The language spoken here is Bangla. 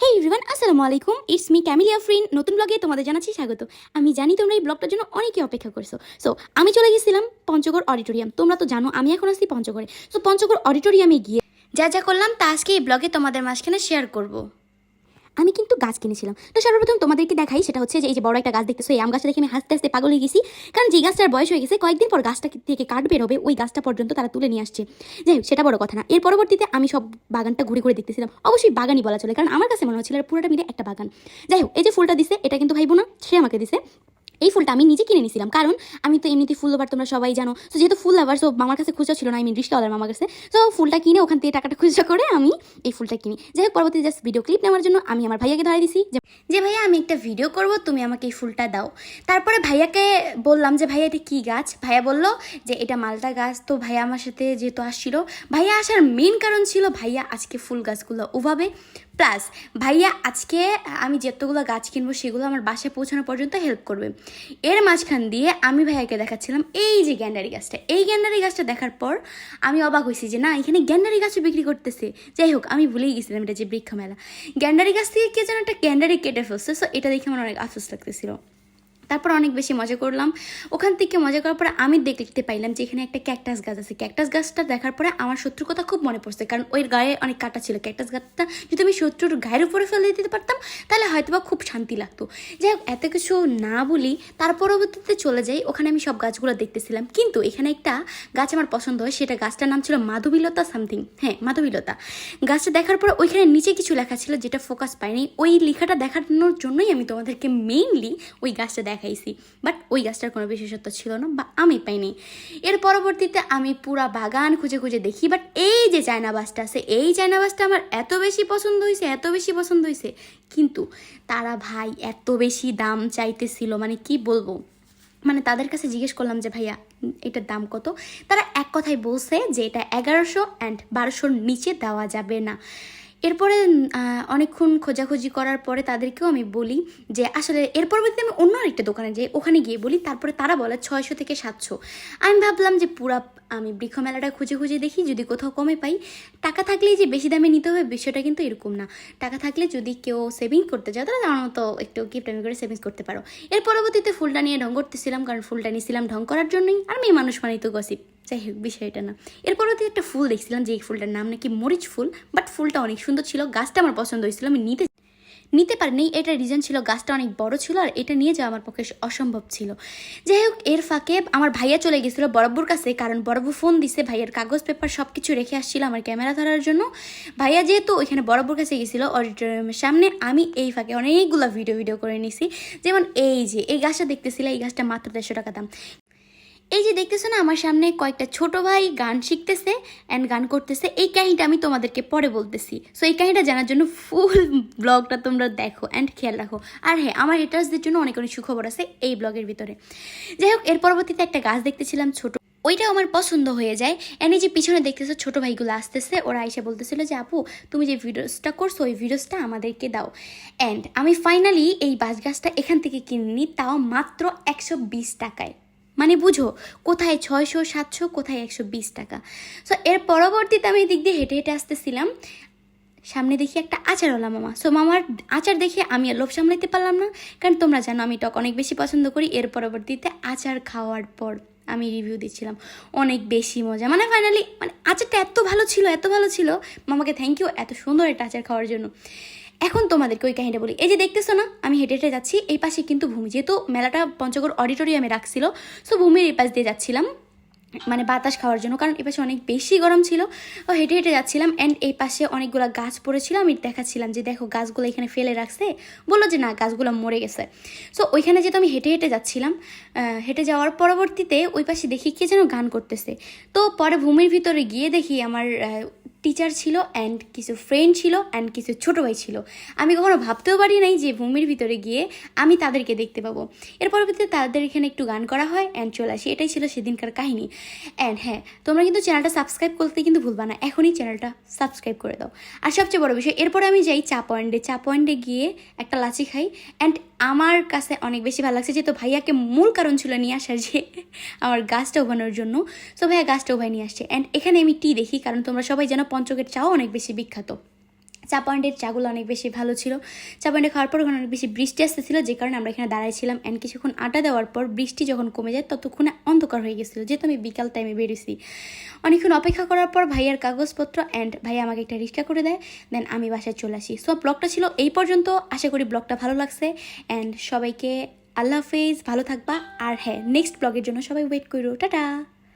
হে রিভান আসসালামু আলাইকুম ইটস মি ক্যামিলিয়া ফ্রিন নতুন ব্লগে তোমাদের জানাচ্ছি স্বাগত। আমি জানি তোমরা এই ব্লগটার জন্য অনেকে অপেক্ষা করছ। সো আমি চলে গেছিলাম পঞ্চগড় অডিটোরিয়াম তোমরা তো জানো, আমি এখন আসছি পঞ্চগড়ে। সো পঞ্চগড় অডিটোরিয়ামে গিয়ে যা যা করলাম তা আজকে এই ব্লগে তোমাদের মাঝখানে শেয়ার করব। আমি কিন্তু গাছ কিনেছিলাম। তো সর্বপ্রথম তোমাদেরকে দেখাই, সেটা হচ্ছে যে এই যে বড় একটা গাছ দেখতেছো, এই আম গাছটা দেখে আমি হাসতে হাসতে পাগল হয়ে গেছি। কারণ যে গাছটার বয়স হয়ে গেছে, কয়েকদিন পর গাছটা থেকে কাঠ বেরোবে ওই গাছটা পর্যন্ত তারা তুলে নিয়ে আসছে। যাই সেটা বড় কথা না। এর পরবর্তীতে আমি সব বাগানটা ঘুরে ঘুরে দেখতেছিলাম। অবশ্যই বাগানই বলা চলে, কারণ আমার কাছে মনে হচ্ছিল পুরোটা মিলে একটা বাগান। যাই হোক, এই যে ফুলটা দিছে, এটা কিন্তু ভাইবো না সে আমাকে দিছে। এই ফুলটা আমি নিজে কিনে নিয়েছিলাম কারণ আমি তো এমনিতে ফুল লাভার তোমরা সবাই জানো। তো যেহেতু ফুল লাভার সো মামার কাছে খুচরা ছিল না আমি রিস্কাওয়ালার মামার কাছে। তো ফুলটা কিনে ওখান থেকে টাকাটা খুচরা করে আমি এই ফুলটা কিনি। যাই হোক পরবর্তী জাস্ট ভিডিও ক্লিপ নেওয়ার জন্য আমি আমার ভাইয়াকে ধরে দিছি। যে ভাইয়া, আমি একটা ভিডিও করব, তুমি আমাকে এই ফুলটা দাও। তারপরে ভাইয়াকে বললাম যে, ভাইয়া, এটা কী গাছ? ভাইয়া বলল যে, এটা মালটা গাছ। তো ভাইয়া আমার সাথে যেহেতু আসছিল, ভাইয়া আসার মেন কারণ ছিল, ভাইয়া আজকে ফুল গাছগুলো ওভাবে প্লাস ভাইয়া, আজকে আমি যতগুলো গাছ কিনবো, সেগুলো আমার বাসায় পৌঁছানো পর্যন্ত হেল্প করবে। এর মাঝখান দিয়ে আমি ভাইয়াকে দেখাচ্ছিলাম এই যে গ্যান্ডারি গাছটা। এই গ্যান্ডারি গাছটা দেখার পর আমি অবাক হয়েছি যে, না, এখানে গ্যান্ডারি গাছও বিক্রি করতেছে। যাই হোক, আমি ভুলেই গেছিলাম এটা যে বৃক্ষ মেলা গ্যান্ডারি গাছ থেকে কে যেন একটা গ্যান্ডারি কেটে ফেলছে সো এটা দেখে আমার অনেক আফসোস লাগতেছিল। তারপর অনেক বেশি মজা করলাম। ওখান থেকে মজা করার পরে আমি দেখতে পাইলাম যে এখানে একটা ক্যাকটাস গাছ আছে। ক্যাকটাস গাছটা দেখার পরে আমার শত্রুর কথা খুব মনে পড়ছে। কারণ ওই গায়ে অনেক কাটা ছিল। ক্যাকটাস গাছটা যদি আমি শত্রুর গায়ের উপরে ফেলে দিতে পারতাম, তাহলে হয়তো বা খুব শান্তি লাগতো। যাই হোক, এত কিছু না বলি, তার পরবর্তীতে চলে যাই। ওখানে আমি সব গাছগুলো দেখতেছিলাম। কিন্তু এখানে একটা গাছ আমার পছন্দ হয়। সেটা গাছটার নাম ছিল মাধবীলতা সামথিং। হ্যাঁ মাধবীলতা। গাছটা দেখার পর ওইখানে নিচে কিছু লেখা ছিল যেটা ফোকাস পাইনি। ওই লেখাটা দেখানোর জন্যই আমি তোমাদেরকে মেইনলি ওই গাছটা দেখাইছি। বাট ওই গাছটার কোনো বিশেষত্ব ছিল না, বা আমি পাইনি। এর পরবর্তীতে আমি পুরা বাগান খুঁজে খুঁজে দেখি বাট এই যে চায়না বাসটা আছে, এই চায়না বাসটা আমার এত বেশি পছন্দ হয়েছে এত বেশি পছন্দ হয়েছে কিন্তু তারা ভাই এত বেশি দাম চাইতেছিল মানে কি বলব? মানে তাদের কাছে জিজ্ঞেস করলাম যে, ভাইয়া, এটার দাম কত? তারা এক কথাই বলছে যে, এটা এগারোশো অ্যান্ড বারোশোর নিচে দেওয়া যাবে না। এরপরে অনেকক্ষণ খোঁজাখুঁজি করার পরে তাদেরকেও আমি বলি যে, আসলে এর পরবর্তীতে আমি অন্য আরেকটা দোকানে যাই, ওখানে গিয়ে বলি, তারপরে তারা বলে ছয়শো থেকে সাতশো। আমি ভাবলাম যে, পুরা, আমি বৃক্ষ মেলাটা খুঁজে খুঁজে দেখি, যদি কোথাও কমে পাই। টাকা থাকলেই যে, বেশি দামে নিতে হবে, বিষয়টা কিন্তু এরকম না। টাকা থাকলে যদি কেউ সেভিং করতে চাও তাহলে আমার একটু গিফট আমি করে সেভিংস করতে পারো। এর পরবর্তীতে ফুলটা নিয়ে ঢং করতেছিলাম, কারণ ফুলটা নিয়েছিলাম ঢং করার জন্যই, আর মেয়ে মানুষ মানেই তো গসিপ যাই হোক, বিষয়টা না। এর পরবর্তীতে একটা ফুল দেখছিলাম যে এই ফুলটার নাম নাকি মরিচ ফুল বাট ফুলটা অনেক সুন্দর ছিল, গাছটা আমার পছন্দ হয়েছিল, আমি নিতে নিতে পারিনি, এটা রিজন ছিল গাছটা অনেক বড় ছিল আর এটা নিয়ে যাওয়া আমার পক্ষে অসম্ভব ছিল। যাই হোক, এর ফাঁকে আমার ভাইয়া চলে গেছিল বরব্বুর কাছে, কারণ বরব্বু ফোন দিছে, ভাইয়ের কাগজ পেপার সব কিছু রেখে আসছিল আমার ক্যামেরা ধরার জন্য। ভাইয়া যেহেতু ওইখানে বরব্বুর কাছে গেছিল অডিটোরিয়ামের সামনে আমি এই ফাঁকে অনেকগুলো ভিডিও ভিডিও করে নিছি। যেমন এই যে, এই গাছটা দেখতেছিল, এই গাছটা মাত্র দেড়শো টাকা দাম। এই যে দেখতেছো না, আমার সামনে কয়েকটা ছোট ভাই গান শিখতেছে অ্যান্ড গান করতেছে। এই কাহিনীটা আমি তোমাদেরকে পরে বলতেছি। সো এই কাহিনীটা জানার জন্য ফুল ব্লগটা তোমরা দেখো অ্যান্ড খেয়াল রাখো। আর হ্যাঁ আমার হেটার্সদের জন্য অনেক অনেক সুখবর আছে এই ব্লগের ভিতরে। যাই হোক, এর পরবর্তীতে একটা গাছ দেখতেছিলাম ছোট। ওইটাও আমার পছন্দ হয়ে যায়। এই যে পিছনে দেখতেছো ছোট ভাইগুলো আসতেছে। ওরা এসে বলতেছিল যে, আপু, তুমি যে ভিডিওসটা করছ, ওই ভিডিওসটা আমাদেরকে দাও। অ্যান্ড আমি ফাইনালি এই বাস গাছটা এখান থেকে কিনি তাও মাত্র একশো বিশ টাকায়। মানে বুঝো, কোথায় ছয়শো, সাতশো, কোথায় একশো বিশ টাকা। সো এর পরবর্তীতে আমি দিক দিয়ে হেঁটে হেঁটে আসতেছিলাম। সামনে দেখি একটা আচারওয়ালা মামা। সো মামার আচার দেখে আমি আর লোভ সামলাইতে পারলাম না। কারণ তোমরা জানো, আমি টক অনেক বেশি পছন্দ করি। এর পরবর্তীতে আচার খাওয়ার পর আমি রিভিউ দিচ্ছিলাম। অনেক বেশি মজা। মানে ফাইনালি মানে আচারটা এত ভালো ছিল, এত ভালো ছিল। মামাকে থ্যাংক ইউ এত সুন্দর একটা আচার খাওয়ার জন্য। এখন তোমাদেরকে ওই কাহিনীটা বলি। এই যে দেখতেছো না, আমি হেঁটে হেঁটে যাচ্ছি, এই পাশে কিন্তু ভূমি। যেহেতু মেলাটা পঞ্চগড় অডিটোরিয়ামে রাখছিল সো ভূমির এই পাশ দিয়ে যাচ্ছিলাম মানে বাতাস খাওয়ার জন্য, কারণ এই পাশে অনেক বেশি গরম ছিল। ও হেঁটে হেঁটে যাচ্ছিলাম অ্যান্ড এই পাশে অনেকগুলো গাছ পড়েছিল, আমি দেখাচ্ছিলাম যে দেখো গাছগুলো এখানে ফেলে রাখছে। বলল যে না, গাছগুলো মরে গেছে। সো ওইখানে যেহেতু আমি হেঁটে হেঁটে যাচ্ছিলাম হেঁটে যাওয়ার পরবর্তীতে ওই পাশে দেখি কে যেন গান করতেছে। তো পরে ভূমির ভিতরে গিয়ে দেখি আমার টিচার ছিল অ্যান্ড কিছু ফ্রেন্ড ছিল অ্যান্ড কিছু ছোটো ভাই ছিল। আমি কখনো ভাবতেও পারি নাই যে ভূমির ভিতরে গিয়ে আমি তাদেরকে দেখতে পাবো। এর পরবর্তীতে তাদের এখানে একটু গান করা হয় অ্যান্ড চলে আসি। এটাই ছিল সেদিনকার কাহিনী। অ্যান্ড হ্যাঁ তোমরা কিন্তু চ্যানেলটা সাবস্ক্রাইব করতে কিন্তু ভুলবা না। এখনই চ্যানেলটা সাবস্ক্রাইব করে দাও। আর সবচেয়ে বড় বিষয়, এরপরে আমি যাই চা পয়েন্টে চা পয়েন্টে গিয়ে একটা লাচি খাই অ্যান্ড আমার কাছে অনেক বেশি ভালো লাগছে যেহেতু ভাইয়াকে মূল কারণ ছিল নিয়ে আসার যে আমার গাছটা উভানোর জন্য। সো ভাইয়া গাছটা উভয় নিয়ে আসছে। অ্যান্ড এখানে আমি টি দেখি, কারণ তোমরা সবাই যেন পঞ্চকের চাও অনেক বেশি বিখ্যাত। চা পয়েন্টের চাগুলো অনেক বেশি ভালো ছিল। চা পয়েন্টে খাওয়ার পর ওখানে অনেক বেশি বৃষ্টি আসতেছিল, যে কারণে আমরা এখানে দাঁড়াইছিলাম। অ্যান্ড কিছুক্ষণ আটা দেওয়ার পর বৃষ্টি যখন কমে যায়, ততক্ষণে অন্ধকার হয়ে গেছিল। যেহেতু আমি বিকাল টাইমে বেরিয়েছি অনেকক্ষণ অপেক্ষা করার পর ভাইয়ার কাগজপত্র অ্যান্ড ভাইয়া আমাকে একটা রিক্সা করে দেয়। দেন আমি বাসায় চলে আসি। সো ব্লগটা ছিল এই পর্যন্ত। আশা করি ব্লগটা ভালো লাগছে। অ্যান্ড সবাইকে আল্লাহ হাফেজ, ভালো থাকবা। আর হ্যাঁ নেক্সট ব্লগের জন্য সবাই ওয়েট করো। টাটা!